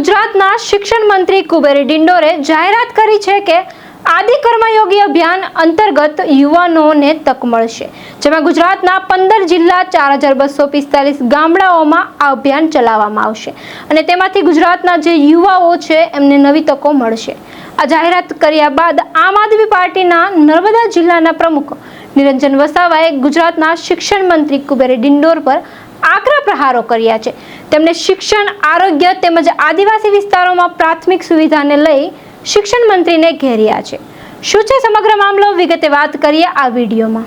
ગુજરાતના શિક્ષણ મંત્રી કુબેર ડિંડોરે જાહેરાત કરી છે કે આદિ કર્મયોગી અભિયાન અંતર્ગત યુવાનોને તક મળશે, જેમાં ગુજરાતના પંદર જિલ્લા ચાર હજાર બસો પિસ્તાલીસ ગામડાઓમાં આ અભિયાન ચલાવવામાં આવશે અને તેમાંથી ગુજરાતના જે યુવાઓ છે, એમને નવી તકો મળશે. આ જાહેરાત કર્યા બાદ આમ આદમી પાર્ટીના નર્મદા જિલ્લાના પ્રમુખ નિરંજન વસાવાએ ગુજરાતના શિક્ષણ મંત્રી કુબેરી ડિંડોર પર આકરા પ્રહારો કર્યા છે. તેમણે શિક્ષણ આરોગ્ય તેમજ આદિવાસી વિસ્તારોમાં પ્રાથમિક સુવિધાને લઈ શિક્ષણ મંત્રીને ઘેર્યા છે. શું છે સમગ્ર મામલો? વિગતે વાત કરીએ આ વિડીયોમાં.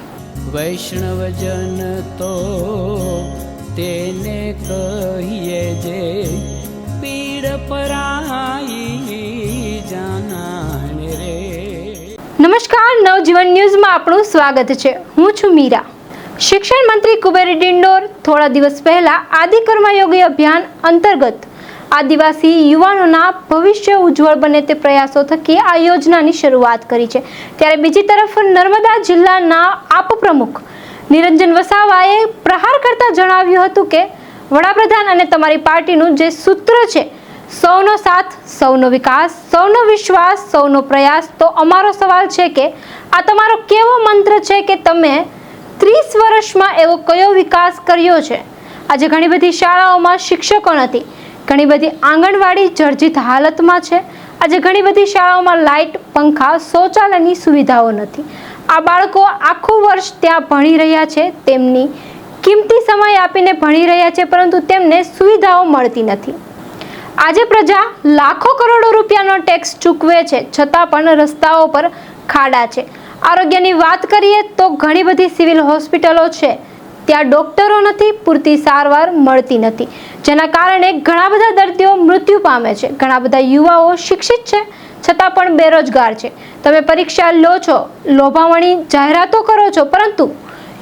વૈષ્ણવજન તો તેને કહીએ જે પીડ પરાઈ જાનાને રે. નમસ્કાર નવજીવન ન્યૂઝમાં આપણું સ્વાગત છે. હું છું મીરા. શિક્ષણ મંત્રી કુબેરી ડિંડોર થોડા દિવસ પહેલા આદિ કર્મયોગી અભિયાન અંતર્ગત આદિવાસી યુવાનોના ભવિષ્ય ઉજ્જવળ બને તે પ્રયાસો થકી આ યોજનાની શરૂઆત કરી છે. ત્યારે બીજી તરફ નર્મદા જિલ્લાના આપ પ્રમુખ નિરંજન વસાવાએ પ્રહાર કરતા જણાવ્યું હતું કે, વડાપ્રધાન અને તમારી પાર્ટીનું જે સૂત્ર છે, સૌનો સાથ, સૌનો વિકાસ, સૌનો વિશ્વાસ, સૌનો પ્રયાસ, તો અમારો સવાલ છે કે, આ તમારો કેવો મંત્ર છે કે તમે ત્રીસ વર્ષમાં એવો કયો વિકાસ કર્યો છે? આજે ઘણી બધી શાળાઓમાં શિક્ષકો નથી. ઘણી બધી આંગણવાડી જર્જિત હાલતમાં છે. આજે ઘણી બધી શાળાઓમાં લાઇટ, પંખા, શૌચાલયની સુવિધાઓ નથી. આ બાળકો આખું વર્ષ ત્યાં ભણી રહ્યા છે. તેમની કિંમતી સમય આપીને ભણી રહ્યા છે, પરંતુ તેમને સુવિધાઓ મળતી નથી. આજે પ્રજા લાખો કરોડો રૂપિયાનો ટેક્સ ચૂકવે છે, છતાં પણ રસ્તાઓ પર ખાડા છે. આરોગ્યની વાત કરીએ તો ઘણી બધી સિવિલ હોસ્પિટલો છે. ત્યાં ડોક્ટરો નથી, પૂરતી સારવાર મળતી નથી. જેના કારણે ઘણા બધા દર્દીઓ મૃત્યુ પામે છે. ઘણા બધા યુવાઓ શિક્ષિત છે, છતાં પણ બેરોજગાર છે. તમે પરીક્ષા લો છો, લોભામણી જાહેરાતો કરો છો, પરંતુ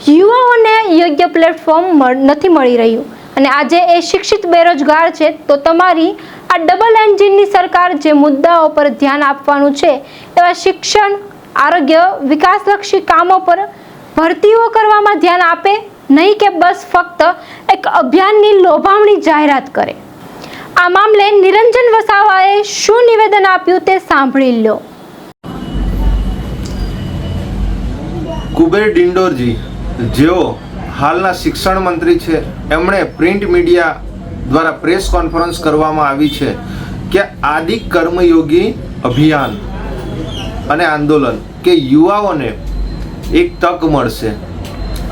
યુવાઓને યોગ્ય પ્લેટફોર્મ નથી મળી રહ્યું. અને આજે એ શિક્ષિત બેરોજગાર છે, તો તમારી આ ડબલ એન્જિનની સરકાર જે મુદ્દાઓ પર ધ્યાન આપવાનું છે, એવા શિક્ષણ આરોગ્ય વિકાસલક્ષી કામો પર ભરતીઓ કરવામાં ધ્યાન આપે, નહીં કે બસ ફક્ત એક અભિયાનની લોભામણી જાહેરાત કરે. આ મામલે નિરંજન વસાવાએ શું નિવેદન આપ્યું તે સાંભળી લો. કુબેર ડિંડોરજી, જેઓ હાલના શિક્ષણ મંત્રી છે, એમણે પ્રિન્ટ મીડિયા દ્વારા પ્રેસ કોન્ફરન્સ કરવામાં આવી છે કે આદિ કર્મયોગી અભિયાન અને આંદોલન કે યુવાઓને એક તક મળશે.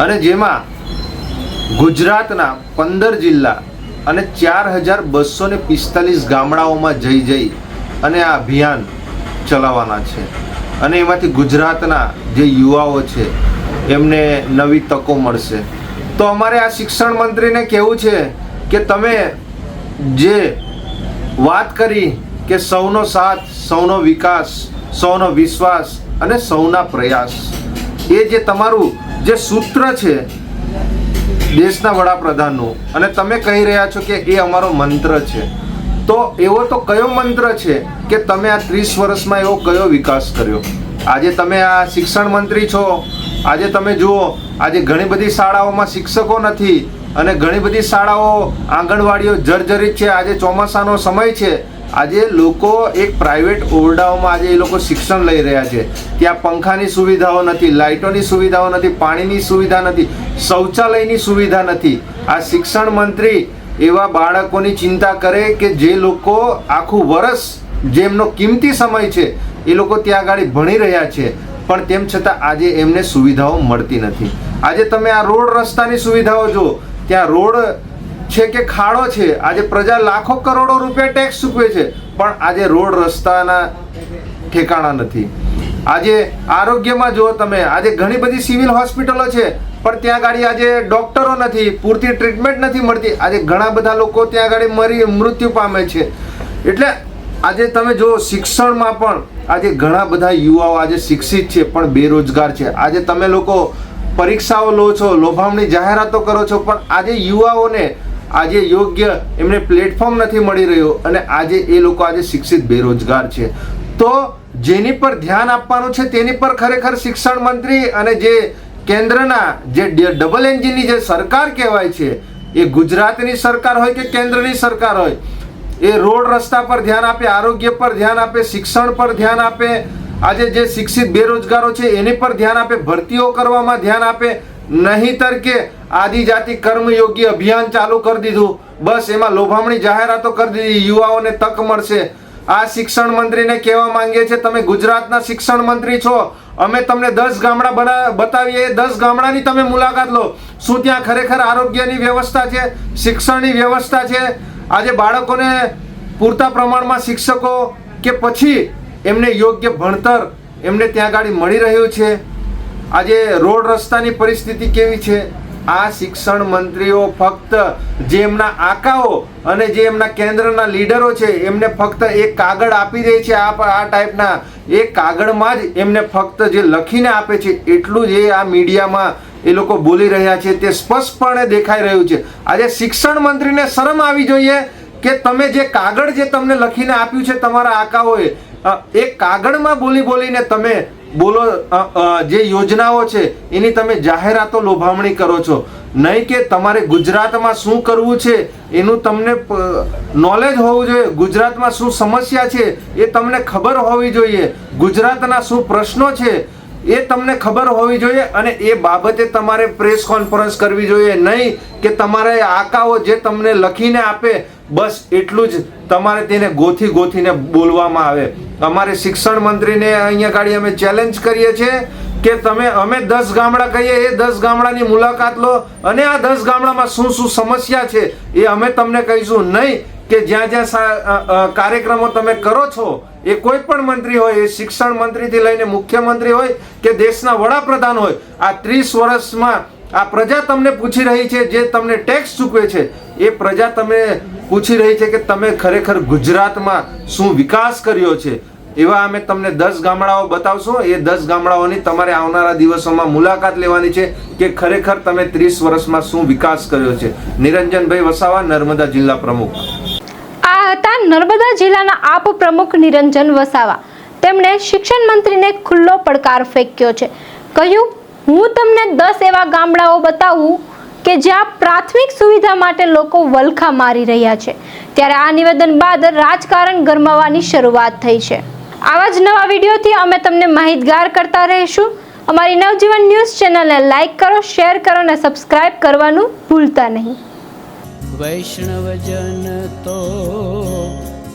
અને જેમાં ગુજરાતના પંદર જિલ્લા અને ચાર હજાર બસો ને પિસ્તાલીસ ગામડાઓમાં જઈ જઈ અને આ અભિયાન ચલાવવાના છે. અને એમાંથી ગુજરાતના જે યુવાઓ છે, એમને નવી તકો મળશે. તો અમારે આ શિક્ષણ મંત્રીને કહેવું છે કે તમે જે વાત કરી કે સૌનો સાથ, સૌનો વિકાસ સૌનો વિશ્વાસ અને સૌના પ્રયાસ. એ જે તમારું જે સૂત્ર છે, દેશના વડાપ્રધાનનું, અને તમે કહી રહ્યા છો કે એ અમારો મંત્ર છે. તો એવો તો કયો મંત્ર છે કે તમે આ ત્રીસ વર્ષમાં એવો કયો વિકાસ કર્યો? આજે તમે આ શિક્ષણ મંત્રી છો. આજે તમે જુઓ, આજે ઘણી બધી શાળાઓમાં શિક્ષકો નથી. અને ઘણી બધી શાળાઓ આંગણવાડીઓ જર્જરિત છે. આજે ચોમાસાનો સમય છે. આજે લોકો એક પ્રાઇવેટ ઓરડાઓમાં આજે એ લોકો શિક્ષણ લઈ રહ્યા છે. ત્યાં પંખાની સુવિધાઓ નથી, લાઇટોની સુવિધાઓ નથી, પાણીની સુવિધા નથી, શૌચાલયની સુવિધા નથી. આ શિક્ષણ મંત્રી એવા બાળકોની ચિંતા કરે કે જે લોકો આખું વરસ જેમનો કિંમતી સમય છે, એ લોકો ત્યાં આગળ ભણી રહ્યા છે. પણ તેમ છતાં આજે એમને સુવિધાઓ મળતી નથી. આજે તમે આ રોડ રસ્તાની સુવિધાઓ જો ત્યાં રોડ છે કે ખાડો છે? આજે પ્રજા લાખો કરોડો રૂપિયા ટેક્સ ચૂકવે છે. પણ આજે રોડ રસ્તાના ઠેકાણા નથી. આજે આરોગ્યમાં જુઓ તમે, આજે ઘણી બધી સિવિલ હોસ્પિટલો છે, પણ ત્યાં ગાડી આજે ડોક્ટરો નથી, પૂરતી ટ્રીટમેન્ટ નથી મળતી. આજે ઘણા બધા લોકો ત્યાં ગાડી મરી, મૃત્યુ પામે છે. એટલે આજે તમે જો શિક્ષણમાં પણ આજે ઘણા બધા યુવાઓ આજે શિક્ષિત છે, પણ બેરોજગાર છે. આજે તમે લોકો પરીક્ષાઓ લો છો, લોભામણી જાહેરાતો કરો છો, પણ આજે યુવાઓને આજે યોગ્ય એમને પ્લેટફોર્મ નથી મળી રહ્યું અને આજે એ લોકો આજે શિક્ષિત બેરોજગાર છે. તો જેની પર ધ્યાન આપવાનું છે તેની પર ખરેખર શિક્ષણ મંત્રી અને જે કેન્દ્રના જે ડબલ એન્જિનની જે સરકાર કહેવાય છે, એ ગુજરાતની સરકાર હોય કે કેન્દ્રની સરકાર હોય, એ રોડ રસ્તા પર ધ્યાન આપે, આરોગ્ય પર ધ્યાન આપે, શિક્ષણ પર ધ્યાન આપે, આજે જે શિક્ષિત બેરોજગારો છે એની પર ધ્યાન આપે, ભરતીઓ કરવામાં ધ્યાન આપે નહીતર કે આદિજાતિ કર્મયોગી અભિયાન ચાલુ કરી દીધું. બસ એમાં લોભામણી જાહેરાતો કરી દીધી. યુવાઓને તક મળશે. આ શિક્ષણ મંત્રીને કહેવા માંગીએ છીએ, તમે ગુજરાતના શિક્ષણ મંત્રી છો. અમે તમને દસ ગામડા બના, બતાવીએ. એ દસ ગામડાની તમે મુલાકાત લો. શું ત્યાં ખરેખર આરોગ્યની વ્યવસ્થા છે? શિક્ષણની વ્યવસ્થા છે? આજે બાળકોને પૂરતા પ્રમાણમાં શિક્ષકો કે પછી એમને યોગ્ય ભણતર એમને ત્યાં ગાડી મળી રહ્યું છે? આજે રોડ રસ્તાની પરિસ્થિતિ કેવી છે? આ શિક્ષણ મંત્રીઓ ફક્ત જે એમના આકાઓ અને જે એમના કેન્દ્રના લીડરો છે, એમને ફક્ત એક કાગળ આપી દે છે આ આ ટાઈપના. એ કાગળમાં જ એમને ફક્ત જે લખીને આપે છે, એટલું જ એ આ મીડિયામાં એ લોકો બોલી રહ્યા છે, તે સ્પષ્ટપણે દેખાઈ રહ્યું છે. આજે શિક્ષણ મંત્રીને શરમ આવી જોઈએ કે તમે જે કાગળ જે તમને લખીને આપ્યું છે તમારા આકાઓએ એ કાગળમાં બોલી બોલીને તમે બોલો જે યોજનાઓ છે, એની તમે જાહેરાતો લોભામણી કરો છો. નહીં કે તમારે ગુજરાતમાં શું કરવું છે, એનું તમને નોલેજ હોવું જોઈએ. ગુજરાતમાં શું સમસ્યા છે, એ તમને ખબર હોવી જોઈએ. ગુજરાતના શું પ્રશ્નો છે એ તમને ખબર હોવી જોઈએ અને એ બાબતે તમારે પ્રેસ કોન્ફરન્સ કરવી જોઈએ. નહીં કે તમારે આકાઓ જે તમને લખીને આપે, બસ એટલું જ તમારે તેને ગોથી ગોથીને બોલવામાં આવે. અમારે શિક્ષણ મંત્રીને અહીંયા ગાડી અમે ચેલેન્જ કરીએ છીએ કે તમે, અમે દસ ગામડા કહીએ, એ દસ ગામડાની મુલાકાત લો અને આ દસ ગામડામાં શું શું સમસ્યા છે એ અમે તમને કહીશું. નહીં કે જ્યાં જ્યાં કાર્યક્રમો તમે કરો છો એ કોઈ પણ મંત્રી હોય, એ શિક્ષણ મંત્રીથી લઈને મુખ્યમંત્રી હોય કે દેશના વડાપ્રધાન હોય, આ ત્રીસ વર્ષમાં આ પ્રજા તમને પૂછી રહી છે, જે તમને ટેક્સ ચૂકવે છે, એ પ્રજા તમે પૂછી રહી છે કે તમે ખરેખર ગુજરાતમાં શું વિકાસ કર્યો છે? એવા અમે તમને દસ ગામડાઓ બતાવશું. એ દસ ગામડાઓની તમારે આવનારા દિવસોમાં મુલાકાત લેવાની છે કે ખરેખર તમે ત્રીસ વર્ષમાં શું વિકાસ કર્યો છે. નિરંજનભાઈ વસાવા, નર્મદા જિલ્લા પ્રમુખ. હતા નર્મદા જિલ્લાના આપ પ્રમુખ નિરંજન વસાવા. તેમણે શિક્ષણ મંત્રીને ખુલ્લો પડકાર ફેંક્યો છે. કહ્યું, હું તમને દસ એવા ગામડાઓ બતાવું કે જ્યાં પ્રાથમિક સુવિધા માટે લોકો વલખા મારી રહ્યા છે. ત્યારે આ નિવેદન બાદ રાજકારણ ગરમાવાની શરૂઆત થઈ છે. આવા જ નવા વિડીયોથી અમે તમને માહિતગાર કરતા રહીશું. અમારી નવજીવન ન્યૂઝ ચેનલને લાઇક કરો, શેર કરો અને સબસ્ક્રાઇબ કરવાનું ભૂલતા નહીં. વૈષ્ણવજન તો